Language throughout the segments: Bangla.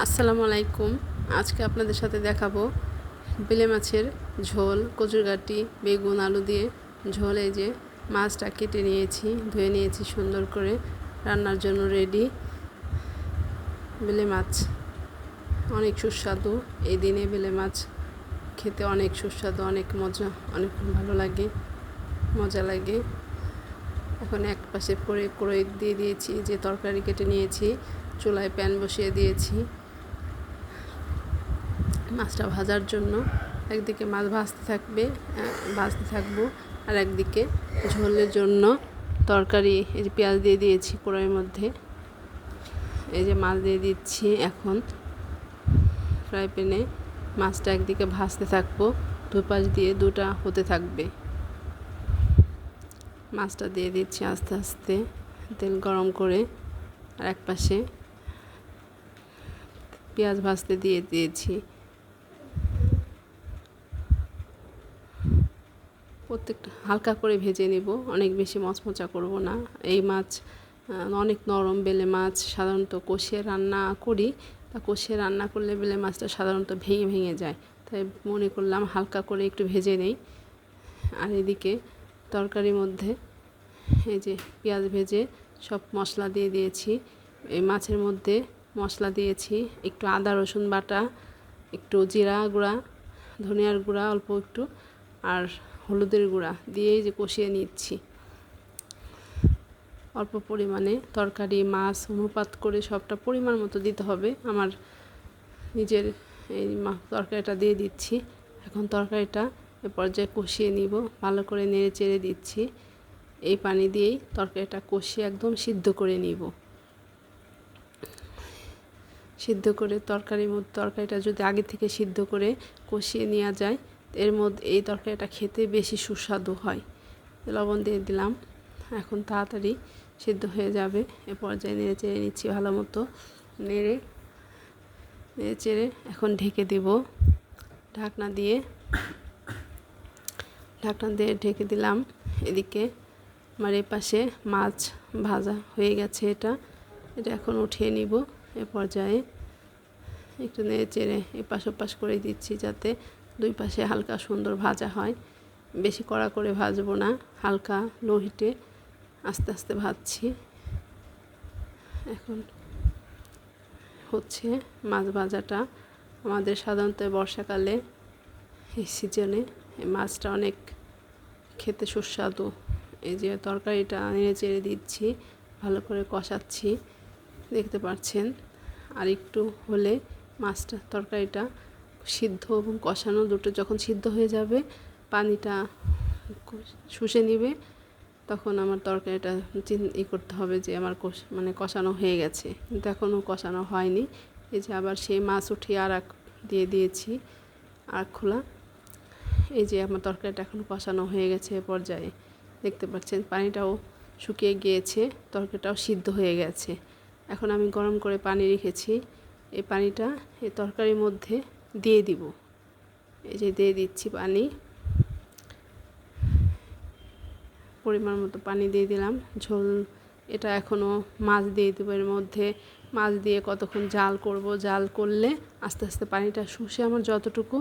আসসালামু আলাইকুম। আজকে আপনাদের সাথে দেখাবো বেলে মাছের ঝোল, কচুরগাটি, বেগুন, আলু দিয়ে ঝোল। যে মাছটা কেটে নিয়েছি, ধুয়ে নিয়েছি সুন্দর করে, রান্নার জন্য রেডি বেলে মাছ অনেক সুস্বাদু এই দিনে বেলে মাছ খেতে অনেক সুস্বাদু, অনেক মজা, অনেক ভালো লাগে, মজা লাগে। এখন এক পাশে করে দিয়ে দিয়েছি, যে তরকারি কেটে নিয়েছি, চুলায় প্যান বসিয়ে দিয়েছি। মাছটা ভাজার জন্য একদিকে মাছ ভাজতে থাকবে ভাজতে থাকব, আর একদিকে ঝোলের জন্য তরকারি, এই যে পেঁয়াজ দিয়ে দিয়েছি কড়াইয়ের মধ্যে। এই যে মাছ দিয়ে দিচ্ছি এখন। ফ্রাই প্যানে মাছটা একদিকে ভাজতে থাকব, দুপাশ দিয়ে দুটা হতে থাকবে। মাছটা দিয়ে দিচ্ছি আস্তে আস্তে, তেল গরম করে, আর এক পাশে পেঁয়াজ ভাজতে দিয়ে দিয়েছি। প্রত্যেকটা, হালকা করে ভেজে নেব, অনেক বেশি মচমচা করব না। এই মাছ অনেক নরম বেলে মাছ সাধারণত কষিয়ে রান্না করি। তা কষিয়ে রান্না করলে বেলে মাছটা সাধারণত ভেঙে ভেঙে যায়। তাই মনে করলাম হালকা করে একটু ভেজে নেই। আর এদিকে তরকারির মধ্যে এই যে পেঁয়াজ ভেজে সব মশলা দিয়ে দিয়েছি। এই মাছের মধ্যে মশলা দিয়েছি, একটু আদা রসুন বাটা, একটু জিরা গুঁড়া, ধনিয়ার গুঁড়া, অল্প একটু আর হলুদের গুঁড়া দিয়েই যে কষিয়ে নিচ্ছি। অল্প পরিমাণে তরকারি, মাছ, অনুপাত করে সবটা পরিমাণ মতো দিতে হবে। আমার নিজের এই তরকারিটা দিয়ে দিচ্ছি। এখন তরকারিটা এ পর্যায়ে কষিয়ে নিব। ভালো করে নেড়ে চেড়ে দিচ্ছি। এই পানি দিয়েই তরকারিটা কষিয়ে একদম সিদ্ধ করে নিব। সিদ্ধ করে তরকারির মধ্যে, তরকারিটা যদি আগে থেকে সিদ্ধ করে কষিয়ে নেওয়া যায় এর মধ্যে এই তরকারিটা খেতে বেশি সুস্বাদু হয়। লবণ দিয়ে দিলাম। এখন তাড়াতাড়ি সিদ্ধ হয়ে যাবে। এ পর্যায়ে নেড়ে চেড়ে নিচ্ছি ভালো মতো। নেড়ে নেড়ে চেড়ে এখন ঢেকে দেব। ঢাকনা দিয়ে ঢাকনা দিয়ে ঢেকে দিলাম। এদিকে আমার এ পাশে মাছ ভাজা হয়ে গেছে এটা। এটা এখন উঠিয়ে নিব। এ পর্যায়ে একটু নেড়ে চেড়ে এপাশ ওপাশ করে দিচ্ছি যাতে দুই পাশে হালকা সুন্দর ভাজা হয়। বেশি কড়া করে ভাজবো না, হালকা লো হিটে আস্তে আস্তে ভাজছি। এখন হচ্ছে মাছ ভাজাটা। আমাদের সাধারণত বর্ষাকালে এই সিজনে এই মাছটা অনেক খেতে সুস্বাদু। এই যে তরকারিটা নেড়ে চেড়ে দিচ্ছি, ভালো করে কষাচ্ছি, দেখতে পাচ্ছেন। আর একটু হলে মাছটা, তরকারিটা সিদ্ধ এবং কষানো দুটো যখন সিদ্ধ হয়ে যাবে, পানিটা শুষে নিবে, তখন আমার তরকারিটা ই করতে হবে যে আমার মানে কষানো হয়ে গেছে। কিন্তু এখনও কষানো হয়নি। এই যে আবার সেই মাছ উঠিয়ে আর এক দিয়ে দিয়েছি আর খোলা। এই যে আমার তরকারিটা এখন কষানো হয়ে গেছে পর্যায়ে। দেখতে পাচ্ছেন পানিটাও শুকিয়ে গিয়েছে, তরকারিটাও সিদ্ধ হয়ে গেছে। এখন আমি গরম করে পানি রেখেছি। এই পানিটা এই তরকারির মধ্যে দিয়ে দিব। এই যে দিয়ে দিচ্ছি পানি। পরিমাণ মতো পানি দিয়ে দিলাম। ঝোল এটা এখনও মাছ দিয়ে দেবো এর মধ্যে। মাছ দিয়ে কতক্ষণ জাল করব? জাল করলে আস্তে আস্তে পানিটা শুষে আমার যতটুকু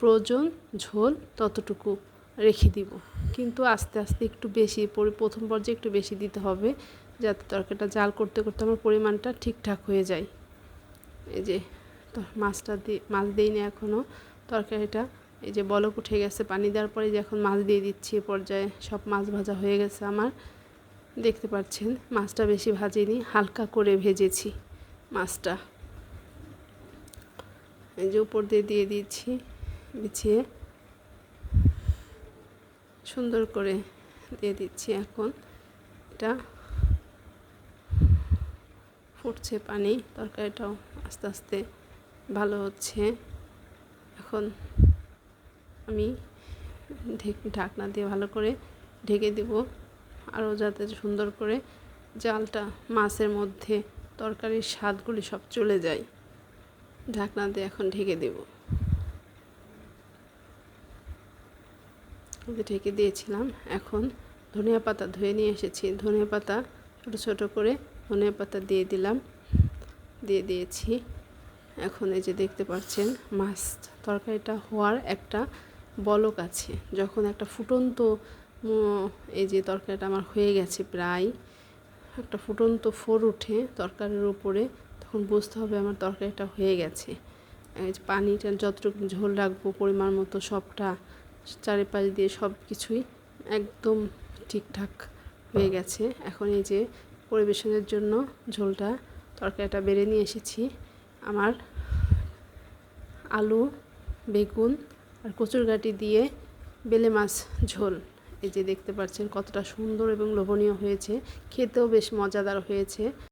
প্রয়োজন ঝোল ততটুকু রেখে দিব। কিন্তু আস্তে আস্তে একটু বেশি প্রথম পর্যায়ে একটু বেশি দিতে হবে। যাতে তরকারিটা জাল করতে করতে আমার পরিমাণটা ঠিকঠাক হয়ে যায়। এই যে তো মাছটা দিয়ে মাছ দিইনি এখনও তরকারিটা এই যে বলক উঠে গেছে, পানি দেওয়ার পরে যে এখন মাছ দিয়ে দিচ্ছি এ পর্যায়ে। সব মাছ ভাজা হয়ে গেছে আমার। দেখতে পাচ্ছেন, মাছটা বেশি ভাজিনি, হালকা করে ভেজেছি মাছটা। এই যে উপর দিয়ে দিয়ে দিচ্ছি, বিছিয়ে। সুন্দর করে দিয়ে দিচ্ছি এখন। এটা ফুটছে পানি, তরকারিটাও আস্তে আস্তে ভালো হচ্ছে। এখন আমি ঢাকনা দিয়ে ভালো করে ঢেকে দেব। আরও যাতে সুন্দর করে জালটা, মাছের মধ্যে তরকারির স্বাদগুলি সব চলে যায়। ঢাকনা দিয়ে এখন ঢেকে দেব। ঢেকে দিয়েছিলাম, এখন ধনিয়া পাতা ধুয়ে নিয়ে এসেছি। ধনিয়া পাতা ছোটো ছোটো করে ধনিয়া পাতা দিয়ে দিলাম। দিয়ে দিয়েছি। এখন এই যে দেখতে পাচ্ছেন মাছ তরকারিটা হওয়ার একটা বলক আছে। যখন একটা ফুটন্ত এই যে তরকারিটা আমার হয়ে গেছে প্রায়, একটা ফুটন্ত ফোর উঠে তরকারির উপরে, তখন বুঝতে হবে আমার তরকারিটা হয়ে গেছে। পানিটা যতটুকু ঝোল রাখব, পরিমাণ মতো সবটা, চারিপাশ দিয়ে সব কিছুই একদম ঠিকঠাক হয়ে গেছে। এখন এই যে পরিবেশনের জন্য ঝোলটা, তরকারিটা বেড়ে নিয়ে এসেছি। আমার আলু, বেগুন আর কচুরগাটি দিয়ে বেলে মাছ ঝোল। এই যে দেখতে পাচ্ছেন কতটা সুন্দর এবং লোভনীয় হয়েছে। খেতেও বেশ মজাদার হয়েছে।